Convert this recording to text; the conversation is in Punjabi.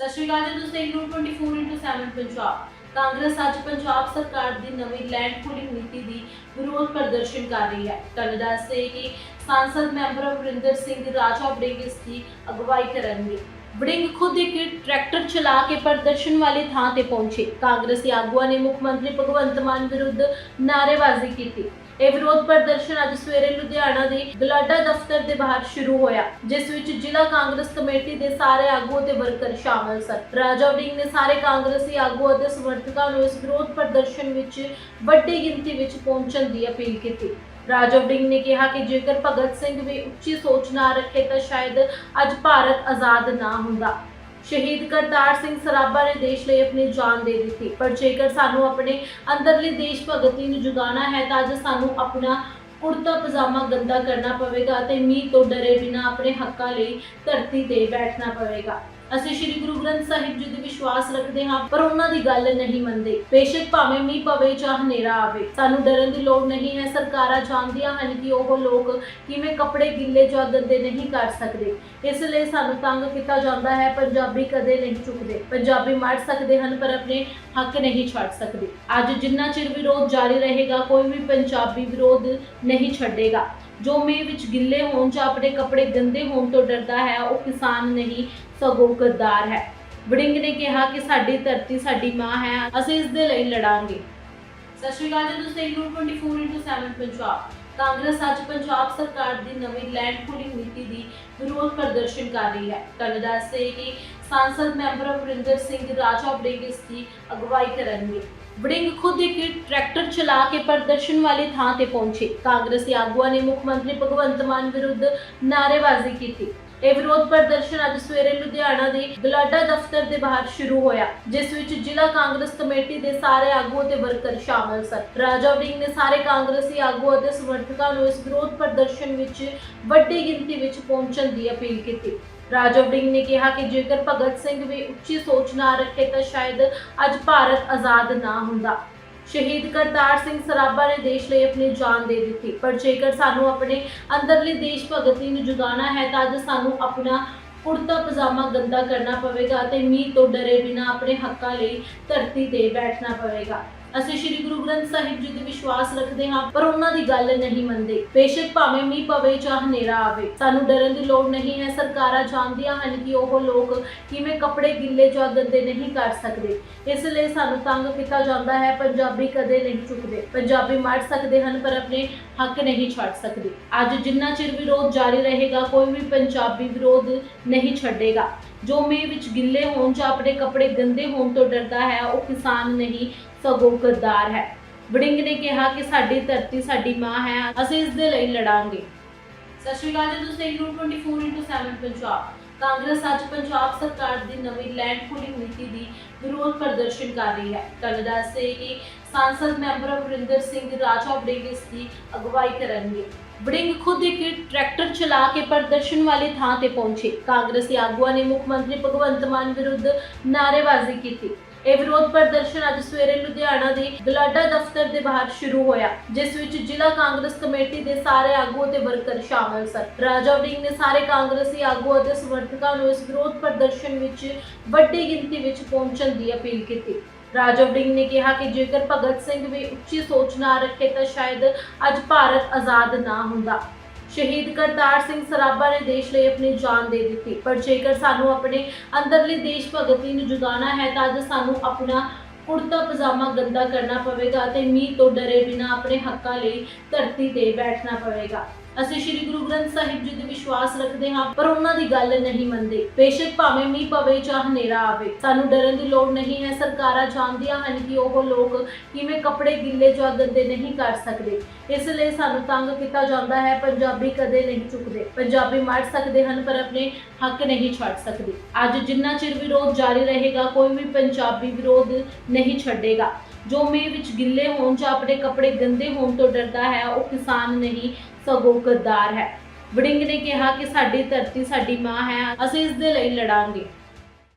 ਸਤਿ ਸ਼੍ਰੀ ਅਕਾਲ ਜੀ, ਤੁਸੀਂ ਦੇਖ ਰਹੇ ਹੋ 24 ਪੰਜਾਬ। ਕਾਂਗਰਸ ਅੱਜ ਪੰਜਾਬ ਸਰਕਾਰ ਦੀ ਨਵੀਂ ਲੈਂਡ ਪੂਲਿੰਗ ਨੀਤੀ ਦੀ ਵਿਰੋਧ ਪ੍ਰਦਰਸ਼ਨ ਕਰ ਰਹੀ ਹੈ। ਕੱਲ੍ਹ ਦੱਸਦੇ ਕਿ ਸੰਸਦ ਮੈਂਬਰ ਅਮਰਿੰਦਰ ਸਿੰਘ, ਰਾਜਾ ਵੜਿੰਗ ਇਸ ਦੀ ਅਗਵਾਈ ਕਰਨਗੇ। ਵੜਿੰਗ ਖੁਦ ਇੱਕ ਟਰੈਕਟਰ ਚਲਾ ਕੇ ਪ੍ਰਦਰਸ਼ਨ ਵਾਲੀ ਥਾਂ ਤੇ ਪਹੁੰਚੇ। ਕਾਂਗਰਸੀ ਆਗੂਆਂ ਨੇ ਮੁੱਖ ਮੰਤਰੀ ਭਗਵੰਤ ਮਾਨ ਵਿਰੁੱਧ ਨਾਅਰੇਬਾਜ਼ੀ ਕੀਤੀ। ਇਹ ਵਿਰੋਧ ਪ੍ਰਦਰਸ਼ਨ ਅੱਜ ਸਵੇਰੇ ਲੁਧਿਆਣਾ ਦੇ ਗਲਾਡਾ ਦਫ਼ਤਰ ਦੇ ਬਾਹਰ ਸ਼ੁਰੂ ਹੋਇਆ, ਜਿਸ ਵਿੱਚ ਜ਼ਿਲ੍ਹਾ ਕਾਂਗਰਸ ਕਮੇਟੀ ਦੇ ਸਾਰੇ ਆਗੂ ਅਤੇ ਵਰਕਰ ਸ਼ਾਮਲ ਸਨ। ਰਾਜਾ ਵੜਿੰਗ ਨੇ ਸਾਰੇ ਕਾਂਗਰਸੀ ਆਗੂ ਅਤੇ ਸਮਰਥਕਾਂ ਨੂੰ ਇਸ ਵਿਰੋਧ ਪ੍ਰਦਰਸ਼ਨ ਵਿੱਚ ਵੱਡੀ ਗਿਣਤੀ ਵਿੱਚ ਪਹੁੰਚਣ ਦੀ ਅਪੀਲ ਕੀਤੀ। ਰਾਜਾ ਵੜਿੰਗ ਨੇ ਕਿਹਾ ਕਿ ਜੇਕਰ ਭਗਤ ਸਿੰਘ ਵੀ ਉੱਚੀ ਸੋਚ ਨਾ ਰੱਖੇ ਤਾਂ ਸ਼ਾਇਦ ਅੱਜ ਭਾਰਤ ਆਜ਼ਾਦ ਨਾ ਹੁੰਦਾ। ਸ਼ਹੀਦ ਕਰਤਾਰ ਸਿੰਘ ਸਰਾਭਾ ਨੇ ਦੇਸ਼ ਲਈ ਆਪਣੀ ਜਾਨ ਦੇ ਦਿੱਤੀ। ਪਰ ਜੇਕਰ ਸਾਨੂੰ ਆਪਣੇ ਅੰਦਰਲੀ ਦੇਸ਼ ਭਗਤੀ ਨੂੰ ਜਗਾਉਣਾ ਹੈ, ਤਾਂ ਅੱਜ ਸਾਨੂੰ ਆਪਣਾ ਕੁੜਤਾ ਪਜਾਮਾ ਗੰਦਾ ਕਰਨਾ ਪਵੇਗਾ ਅਤੇ ਮੀਂਹ ਤੋਂ ਡਰੇ ਬਿਨਾਂ ਆਪਣੇ ਹੱਕਾਂ ਲਈ ਧਰਤੀ ਤੇ ਬੈਠਣਾ ਪਵੇਗਾ। ਅਸੀਂ ਸ੍ਰੀ ਗੁਰੂ ਗ੍ਰੰਥ ਸਾਹਿਬ ਜੀ ਦੇ ਵਿਸ਼ਵਾਸ ਰੱਖਦੇ ਹਾਂ, ਪਰ ਉਹਨਾਂ ਦੀ ਗੱਲ ਨਹੀਂ ਮੰਨਦੇ। ਬੇਸ਼ੱਕ ਭਾਵੇਂ ਮੀਂਹ ਪਵੇ ਜਾਂ ਹਨੇਰਾ ਆਵੇ, ਸਾਨੂੰ ਡਰਨ ਦੀ ਲੋੜ ਨਹੀਂ ਹੈ, ਸਰਕਾਰਾਂ ਜਾਣਦੀਆਂ ਹਨ ਕਿ ਉਹ ਲੋਕ ਕਿਵੇਂ ਕੱਪੜੇ ਗਿੱਲੇ ਜਾਂ ਗੰਦੇ ਨਹੀਂ ਕਰ ਸਕਦੇ। ਇਸ ਲਈ ਸਾਨੂੰ ਤੰਗ ਕੀਤਾ ਜਾਂਦਾ ਹੈ, ਪੰਜਾਬੀ ਕਦੇ ਨਹੀਂ ਚੁੱਕਦੇ। ਪੰਜਾਬੀ ਮਰ ਸਕਦੇ ਹਨ, ਪਰ ਆਪਣੇ ਹੱਕ ਨਹੀਂ ਛੱਡ ਸਕਦੇ। ਅੱਜ ਜਿੰਨਾ ਚਿਰ ਵਿਰੋਧ ਜਾਰੀ ਰਹੇਗਾ, ਕੋਈ ਵੀ ਪੰਜਾਬੀ ਵਿਰੋਧ ਨਹੀਂ ਛੱਡੇਗਾ। ਜੋ ਮੀਂਹ ਵਿੱਚ ਗਿੱਲੇ ਹੋਣ ਜਾਂ ਆਪਣੇ ਕੱਪੜੇ ਗੰਦੇ ਹੋਣ ਤੋਂ ਡਰਦਾ ਹੈ, ਉਹ ਕਿਸਾਨ ਨਹੀਂ ਸਗੋਂ ਗੱਦਾਰ ਹੈ। ਵੜਿੰਗ ਨੇ ਕਿਹਾ ਕਿ ਸਾਡੀ ਧਰਤੀ ਸਾਡੀ ਮਾਂ ਹੈ, ਅਸੀਂ ਇਸ ਦੇ ਲਈ ਲੜਾਂਗੇ। ਸਤਿ ਸ਼੍ਰੀ ਅਕਾਲ ਜੀ, ਤੁਸੀਂ ਦੇਖ 24/7 ਪੰਜਾਬ। ਕਾਂਗਰਸ ਅੱਜ ਪੰਜਾਬ ਸਰਕਾਰ ਦੀ ਨਵੀਂ ਲੈਂਡ ਪੂਲਿੰਗ ਨੀਤੀ ਦੀ ਵਿਰੋਧ ਪ੍ਰਦਰਸ਼ਨ ਕਰ ਰਹੀ ਹੈ। ਕੱਲ੍ਹ ਦੱਸਦੇ ਕਿ ਸੰਸਦ ਮੈਂਬਰ ਅਮਰਿੰਦਰ ਸਿੰਘ ਰਾਜਾ ਵੜਿੰਗ ਇਸ ਦੀ ਅਗਵਾਈ ਕਰਨਗੇ। ਵੜਿੰਗ ਖੁਦ ਇੱਕ ਟਰੈਕਟਰ ਚਲਾ ਕੇ ਪ੍ਰਦਰਸ਼ਨ ਵਾਲੀ ਥਾਂ ਤੇ ਪਹੁੰਚੇ। ਕਾਂਗਰਸੀ ਆਗੂਆਂ ਨੇ ਮੁੱਖ ਮੰਤਰੀ ਭਗਵੰਤ ਮਾਨ ਵਿਰੁੱਧ ਨਾਅਰੇਬਾਜ਼ੀ ਕੀਤੀ। ਇਹ ਵਿਰੋਧ ਪ੍ਰਦਰਸ਼ਨ ਅੱਜ ਸਵੇਰੇ ਲੁਧਿਆਣਾ ਦੇ ਗਲਾਡਾ ਦਫ਼ਤਰ ਦੇ ਬਾਹਰ ਸ਼ੁਰੂ ਹੋਇਆ, ਜਿਸ ਵਿੱਚ ਜ਼ਿਲ੍ਹਾ ਕਾਂਗਰਸ ਕਮੇਟੀ ਦੇ ਸਾਰੇ ਆਗੂ ਅਤੇ ਵਰਕਰ ਸ਼ਾਮਲ ਸਨ। ਰਾਜਾ ਵੜਿੰਗ ਨੇ ਸਾਰੇ ਕਾਂਗਰਸੀ ਆਗੂ ਅਤੇ ਸਮਰਥਕਾਂ ਨੂੰ ਇਸ ਵਿਰੋਧ ਪ੍ਰਦਰਸ਼ਨ ਵਿੱਚ ਵੱਡੀ ਗਿਣਤੀ ਵਿੱਚ ਪਹੁੰਚਣ ਦੀ ਅਪੀਲ ਕੀਤੀ। ਰਾਜਾ ਵੜਿੰਗ ਨੇ ਕਿਹਾ ਕਿ ਜੇਕਰ ਭਗਤ ਸਿੰਘ ਵੀ ਉੱਚੀ ਸੋਚ ਨਾ ਰੱਖੇ ਤਾਂ ਸ਼ਾਇਦ ਅੱਜ ਭਾਰਤ ਆਜ਼ਾਦ ਨਾ ਹੁੰਦਾ। ਸ਼ਹੀਦ ਕਰਤਾਰ ਸਿੰਘ ਸਰਾਭਾ ਨੇ ਦੇਸ਼ ਲਈ ਆਪਣੀ ਜਾਨ ਦੇ ਦਿੱਤੀ। ਪਰ ਜੇਕਰ ਸਾਨੂੰ ਆਪਣੇ ਅੰਦਰਲੀ ਦੇਸ਼ ਭਗਤੀ ਨੂੰ ਜਗਾਉਣਾ ਹੈ, ਤਾਂ ਅੱਜ ਸਾਨੂੰ ਆਪਣਾ ਕੁੜਤਾ ਪਜਾਮਾ ਗੰਦਾ ਕਰਨਾ ਪਵੇਗਾ ਅਤੇ ਮੀਂਹ ਤੋਂ ਡਰੇ ਬਿਨਾਂ ਆਪਣੇ ਹੱਕਾਂ ਲਈ ਧਰਤੀ ਤੇ ਬੈਠਣਾ ਪਵੇਗਾ। ਅਸੀਂ ਸ੍ਰੀ ਗੁਰੂ ਗ੍ਰੰਥ ਸਾਹਿਬ ਜੀ ਤੇ ਵਿਸ਼ਵਾਸ ਰੱਖਦੇ ਹਾਂ, ਪਰ ਉਹਨਾਂ ਦੀ ਗੱਲ ਨਹੀਂ ਮੰਨਦੇ। ਬੇਸ਼ੱਕ ਭਾਵੇਂ ਮੀਂਹ ਪਵੇ ਜਾਂ ਹਨੇਰਾ ਆਵੇ, ਸਾਨੂੰ ਡਰਨ ਦੀ ਲੋੜ ਨਹੀਂ ਹੈ, ਸਰਕਾਰਾਂ ਜਾਣਦੀਆਂ ਹਨ ਕਿ ਉਹ ਲੋਕ ਕਿਵੇਂ ਕੱਪੜੇ ਗਿੱਲੇ ਜਾਂ ਗੰਦੇ ਨਹੀਂ ਕਰ ਸਕਦੇ। ਇਸ ਲਈ ਸਾਨੂੰ ਤੰਗ ਕੀਤਾ ਜਾਂਦਾ ਹੈ, ਪੰਜਾਬੀ ਕਦੇ ਨਹੀਂ ਚੁੱਕਦੇ। ਪੰਜਾਬੀ ਮਰ ਸਕਦੇ ਹਨ, ਪਰ ਆਪਣੇ ਹੱਕ ਨਹੀਂ ਛੱਡ ਸਕਦੇ। ਅੱਜ ਜਿੰਨਾ ਚਿਰ ਵਿਰੋਧ ਜਾਰੀ ਰਹੇਗਾ, ਕੋਈ ਵੀ ਪੰਜਾਬੀ ਵਿਰੋਧ ਨਹੀਂ ਛੱਡੇਗਾ। ਜੋ ਮੀਂਹ ਵਿੱਚ ਗਿੱਲੇ ਹੋਣ ਜਾਂ ਆਪਣੇ ਕੱਪੜੇ ਗੰਦੇ ਹੋਣ ਤੋਂ ਡਰਦਾ ਹੈ, ਉਹ ਕਿਸਾਨ ਨਹੀਂ ਸਗੋਂ ਗੱਦਾਰ ਹੈ। ਵੜਿੰਗ ਨੇ ਕਿਹਾ ਕਿ ਸਾਡੀ ਧਰਤੀ ਸਾਡੀ ਮਾਂ ਹੈ, ਅਸੀਂ ਇਸ ਦੇ ਲਈ ਲੜਾਂਗੇ। ਸਤਿ ਸ਼੍ਰੀ ਅਕਾਲ ਜੀ, ਤੁਸੀਂ ਦੇਖ ਰਹੇ ਹੋ 24/7 ਪੰਜਾਬ। ਕਾਂਗਰਸ ਅੱਜ ਪੰਜਾਬ ਸਰਕਾਰ ਦੀ ਨਵੀਂ ਲੈਂਡ ਪੂਲਿੰਗ ਨੀਤੀ ਦੀ ਵਿਰੋਧ ਪ੍ਰਦਰਸ਼ਨ ਕਰ ਰਹੀ ਹੈ। ਕੱਲ੍ਹ ਦੱਸਦੇ ਕਿ ਸੰਸਦ ਮੈਂਬਰ ਅਮਰਿੰਦਰ ਸਿੰਘ, ਰਾਜਾ ਵੜਿੰਗ ਇਸ ਦੀ ਅਗਵਾਈ ਕਰਨਗੇ। ਵੜਿੰਗ ਖੁਦ ਇੱਕ ਟਰੈਕਟਰ ਚਲਾ ਕੇ ਪ੍ਰਦਰਸ਼ਨ ਵਾਲੀ ਥਾਂ ਤੇ ਪਹੁੰਚੇ। ਕਾਂਗਰਸੀ ਆਗੂਆਂ ਨੇ ਮੁੱਖ ਮੰਤਰੀ ਭਗਵੰਤ ਮਾਨ ਵਿਰੁੱਧ ਨਾਅਰੇਬਾਜ਼ੀ ਕੀਤੀ। ਇਹ ਵਿਰੋਧ ਪ੍ਰਦਰਸ਼ਨ ਅੱਜ ਸਵੇਰੇ ਲੁਧਿਆਣਾ ਦੇ ਗਲਾਡਾ ਦਫ਼ਤਰ ਦੇ ਬਾਹਰ ਸ਼ੁਰੂ ਹੋਇਆ, ਜਿਸ ਵਿੱਚ ਜ਼ਿਲ੍ਹਾ ਕਾਂਗਰਸ ਕਮੇਟੀ ਦੇ ਸਾਰੇ ਆਗੂ ਅਤੇ ਵਰਕਰ ਸ਼ਾਮਲ ਸਨ। ਰਾਜਾ ਵੜਿੰਗ ਨੇ ਸਾਰੇ ਕਾਂਗਰਸੀ ਆਗੂ ਅਤੇ ਸਮਰਥਕਾਂ ਨੂੰ ਇਸ ਵਿਰੋਧ ਪ੍ਰਦਰਸ਼ਨ ਵਿੱਚ ਵੱਡੀ ਗਿਣਤੀ ਵਿੱਚ ਪਹੁੰਚਣ ਦੀ ਅਪੀਲ ਕੀਤੀ। ਰਾਜਾ ਵੜਿੰਗ ਨੇ ਕਿਹਾ ਕਿ ਜੇਕਰ ਭਗਤ ਸਿੰਘ ਵੀ ਉੱਚੀ ਸੋਚ ਨਾ ਰੱਖੇ ਤਾਂ ਸ਼ਾਇਦ ਅੱਜ ਭਾਰਤ ਆਜ਼ਾਦ ਨਾ ਹੁੰਦਾ। ਸ਼ਹੀਦ ਕਰਤਾਰ ਸਿੰਘ ਸਰਾਭਾ ਨੇ ਦੇਸ਼ ਲਈ ਆਪਣੀ ਜਾਨ ਦੇ ਦਿੱਤੀ। ਪਰ ਜੇਕਰ ਸਾਨੂੰ ਆਪਣੇ ਅੰਦਰਲੀ ਦੇਸ਼ ਭਗਤੀ ਨੂੰ ਜਗਾਉਣਾ ਹੈ, ਤਾਂ ਅੱਜ ਸਾਨੂੰ ਆਪਣਾ ਕੁੜਤਾ ਪਜਾਮਾ ਗੰਦਾ ਕਰਨਾ ਪਵੇਗਾ ਅਤੇ ਮੀਂਹ ਤੋਂ ਡਰੇ ਬਿਨਾਂ ਆਪਣੇ ਹੱਕਾਂ ਲਈ ਧਰਤੀ ਤੇ ਬੈਠਣਾ ਪਵੇਗਾ। ਅਸੀਂ ਸ੍ਰੀ ਗੁਰੂ ਗ੍ਰੰਥ ਸਾਹਿਬ ਜੀ ਦੇ ਵਿਸ਼ਵਾਸ ਰੱਖਦੇ ਹਾਂ, ਪਰ ਉਹਨਾਂ ਦੀ ਗੱਲ ਨਹੀਂ ਮੰਨਦੇ। ਬੇਸ਼ੱਕ ਭਾਵੇਂ ਮੀਂਹ ਪਵੇ ਜਾਂ ਹਨੇਰਾ ਆਵੇ, ਸਾਨੂੰ ਡਰਨ ਦੀ ਲੋੜ ਨਹੀਂ ਹੈ, ਸਰਕਾਰਾਂ ਜਾਣਦੀਆਂ ਹਨ ਕਿ ਉਹ ਲੋਕ ਕਿਵੇਂ ਕੱਪੜੇ ਗਿੱਲੇ ਜਾਂ ਗੰਦੇ ਨਹੀਂ ਕਰ ਸਕਦੇ। ਇਸ ਲਈ ਸਾਨੂੰ ਤੰਗ ਕੀਤਾ ਜਾਂਦਾ ਹੈ, ਪੰਜਾਬੀ ਕਦੇ ਨਹੀਂ ਚੁੱਕਦੇ। ਪੰਜਾਬੀ ਮਰ ਸਕਦੇ ਹਨ, ਪਰ ਆਪਣੇ ਹੱਕ ਨਹੀਂ ਛੱਡ ਸਕਦੇ। ਅੱਜ ਜਿੰਨਾ ਚਿਰ ਵਿਰੋਧ ਜਾਰੀ ਰਹੇਗਾ, ਕੋਈ ਵੀ ਪੰਜਾਬੀ ਵਿਰੋਧ ਨਹੀਂ ਛੱਡੇਗਾ। ਜੋ ਮੀਂਹ ਵਿੱਚ ਗਿੱਲੇ ਹੋਣ ਜਾਂ ਆਪਣੇ ਕੱਪੜੇ ਗੰਦੇ ਹੋਣ ਤੋਂ ਡਰਦਾ ਹੈ, ਉਹ ਕਿਸਾਨ ਨਹੀਂ, ਸਗੋਂ ਗੱਦਾਰ ਹੈ। ਵੜਿੰਗ ਨੇ ਕਿਹਾ ਕਿ ਸਾਡੀ ਧਰਤੀ ਸਾਡੀ ਮਾਂ ਹੈ, ਅਸੀਂ ਇਸ ਦੇ ਲਈ ਲੜਾਂਗੇ।